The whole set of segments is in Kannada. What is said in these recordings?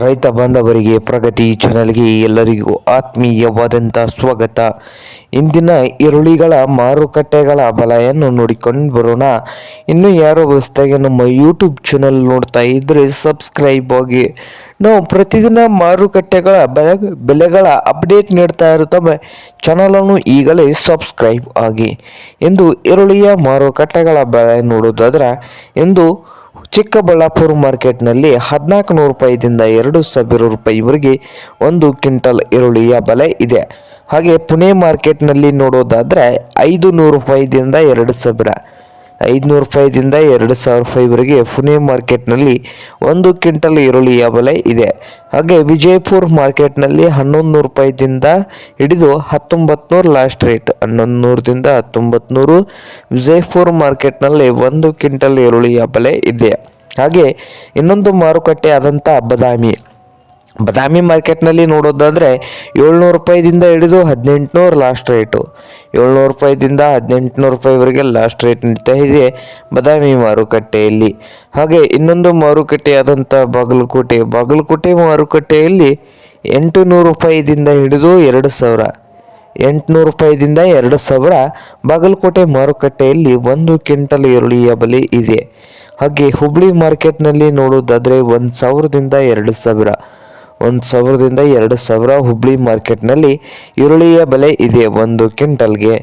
ರೈತ ಬಾಂಧವರಿಗೆ, ಪ್ರಗತಿ ಚಾನಲ್ಗೆ ಎಲ್ಲರಿಗೂ ಆತ್ಮೀಯವಾದಂಥ ಸ್ವಾಗತ. ಇಂದಿನ ಈರುಳ್ಳಿಗಳ ಮಾರುಕಟ್ಟೆಗಳ ಬಲೆಯನ್ನು ನೋಡಿಕೊಂಡು ಬರೋಣ. ಇನ್ನು ಯಾರೋ ಹೊಸದಾಗಿ ನಮ್ಮ ಯೂಟ್ಯೂಬ್ ಚಾನಲ್ ನೋಡ್ತಾ ಇದ್ದರೆ ಸಬ್ಸ್ಕ್ರೈಬ್ ಆಗಿ. ನಾವು ಪ್ರತಿದಿನ ಮಾರುಕಟ್ಟೆಗಳ ಬೆಲೆ, ಬೆಲೆಗಳ ಅಪ್ಡೇಟ್ ನೀಡ್ತಾ ಇರುತ್ತವೆ. ಚಾನಲನ್ನು ಈಗಲೇ ಸಬ್ಸ್ಕ್ರೈಬ್ ಆಗಿ. ಎಂದು ಈರುಳ್ಳಿಯ ಮಾರುಕಟ್ಟೆಗಳ ಬೆಲೆ ನೋಡೋದಾದ್ರೆ ಎಂದು ಚಿಕ್ಕಬಳ್ಳಾಪುರ ಮಾರ್ಕೆಟ್ನಲ್ಲಿ ಹದಿನಾಲ್ಕು ನೂರು ರೂಪಾಯಿದಿಂದ ಎರಡು ಸಾವಿರ ರೂಪಾಯಿವರೆಗೆ ಒಂದು ಕ್ವಿಂಟಲ್ ಈರುಳ್ಳಿಯ ಬೆಲೆ ಇದೆ. ಹಾಗೆ ಪುಣೆ ಮಾರ್ಕೆಟ್ನಲ್ಲಿ ನೋಡೋದಾದರೆ ಐದು ನೂರು ರೂಪಾಯಿದಿಂದ ಎರಡು ಸಾವಿರ. ಐದುನೂರು ರೂಪಾಯಿದಿಂದ ಎರಡು ಸಾವಿರ ರೂಪಾಯಿವರೆಗೆ ಪುಣೆ ಮಾರ್ಕೆಟ್ನಲ್ಲಿ ಒಂದು ಕ್ವಿಂಟಲ್ ಈರುಳ್ಳಿಯ ಬೆಲೆ ಇದೆ. ಹಾಗೆ ವಿಜಯಪುರ ಮಾರ್ಕೆಟ್ನಲ್ಲಿ ಹನ್ನೊಂದು ನೂರು ರೂಪಾಯಿದಿಂದ ಹಿಡಿದು ಹತ್ತೊಂಬತ್ತು ನೂರು ಲಾಸ್ಟ್ ರೇಟ್ ಹನ್ನೊಂದು ನೂರದಿಂದ ಹತ್ತೊಂಬತ್ತು ವಿಜಯಪುರ ಮಾರ್ಕೆಟ್ನಲ್ಲಿ ಒಂದು ಕ್ವಿಂಟಲ್ ಈರುಳ್ಳಿಯ ಬೆಲೆ ಇದೆ. ಹಾಗೆ ಇನ್ನೊಂದು ಮಾರುಕಟ್ಟೆ ಆದಂಥ ಬದಾಮಿ. ಬದಾಮಿ ಮಾರ್ಕೆಟ್ನಲ್ಲಿ ನೋಡೋದಾದರೆ ಏಳ್ನೂರು ರೂಪಾಯಿದಿಂದ ಹಿಡಿದು ಹದಿನೆಂಟುನೂರು ಲಾಸ್ಟ್ ರೇಟು ಏಳ್ನೂರು ರೂಪಾಯಿದಿಂದ ಹದಿನೆಂಟುನೂರು ರೂಪಾಯಿವರೆಗೆ ಲಾಸ್ಟ್ ರೇಟ್ ನಡೀತಾ ಇದೆ ಬದಾಮಿ ಮಾರುಕಟ್ಟೆಯಲ್ಲಿ. ಹಾಗೆ ಇನ್ನೊಂದು ಮಾರುಕಟ್ಟೆಯಾದಂಥ ಬಾಗಲಕೋಟೆ. ಬಾಗಲಕೋಟೆ ಮಾರುಕಟ್ಟೆಯಲ್ಲಿ ಎಂಟು ನೂರು ರೂಪಾಯಿದಿಂದ ಹಿಡಿದು ಎರಡು ಸಾವಿರ. ಎಂಟುನೂರು ರೂಪಾಯಿದಿಂದ ಎರಡು ಸಾವಿರ ಬಾಗಲಕೋಟೆ ಮಾರುಕಟ್ಟೆಯಲ್ಲಿ ಒಂದು ಕ್ವಿಂಟಲ್ ಈರುಳ್ಳಿಯ ಬಲಿ ಇದೆ. ಹಾಗೆ ಹುಬ್ಳಿ ಮಾರ್ಕೆಟ್ನಲ್ಲಿ ನೋಡೋದಾದರೆ ಒಂದು ಸಾವಿರದಿಂದ ಎರಡು ಸಾವಿರ. ಒಂದು ಸಾವಿರದಿಂದ ಎರಡು ಸಾವಿರ ಹುಬ್ಳಿ ಮಾರ್ಕೆಟ್ನಲ್ಲಿ ಈರುಳ್ಳಿಯ ಬೆಲೆ ಇದೆ ಒಂದು ಕ್ವಿಂಟಲ್ಗೆ.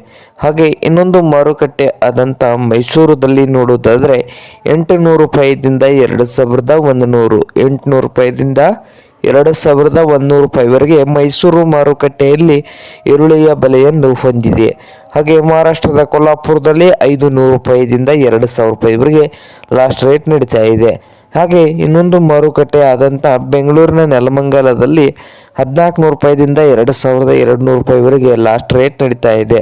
ಹಾಗೆ ಇನ್ನೊಂದು ಮಾರುಕಟ್ಟೆ ಆದಂಥ ಮೈಸೂರದಲ್ಲಿ ನೋಡೋದಾದರೆ ಎಂಟು ನೂರು ರೂಪಾಯಿದಿಂದ ಎರಡು ಸಾವಿರದ ಒಂದು ನೂರು ಎಂಟುನೂರು ರೂಪಾಯಿದಿಂದ ಎರಡು ಸಾವಿರದ ಒಂದುನೂರು ರೂಪಾಯಿವರೆಗೆ ಮೈಸೂರು ಮಾರುಕಟ್ಟೆಯಲ್ಲಿ ಈರುಳ್ಳಿಯ ಬೆಲೆಯನ್ನು ಹೊಂದಿದೆ. ಹಾಗೆ ಮಹಾರಾಷ್ಟ್ರದ ಕೊಲ್ಲಾಪುರದಲ್ಲಿ ಐದು ನೂರು ರೂಪಾಯಿದಿಂದ ಎರಡು ಸಾವಿರ ರೂಪಾಯಿವರೆಗೆ ಲಾಸ್ಟ್ ರೇಟ್ ನಡೀತಾ ಇದೆ. ಹಾಗೆ ಇನ್ನೊಂದು ಮಾರುಕಟ್ಟೆ ಆದಂಥ ಬೆಂಗಳೂರಿನ ನೆಲಮಂಗಲದಲ್ಲಿ ಹದಿನಾಲ್ಕು ನೂರು ರೂಪಾಯಿದಿಂದ ಎರಡು ಸಾವಿರದ ಎರಡು ನೂರು ರೂಪಾಯಿವರೆಗೆ ಲಾಸ್ಟ್ ರೇಟ್ ನಡೀತಾ ಇದೆ.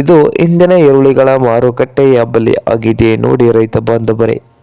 ಇದು ಇಂದಿನ ಈರುಳ್ಳಿಗಳ ಮಾರುಕಟ್ಟೆಯ ಬಲಿ ಆಗಿದೆ. ನೋಡಿ ರೈತ ಬಾಂಧವರೇ.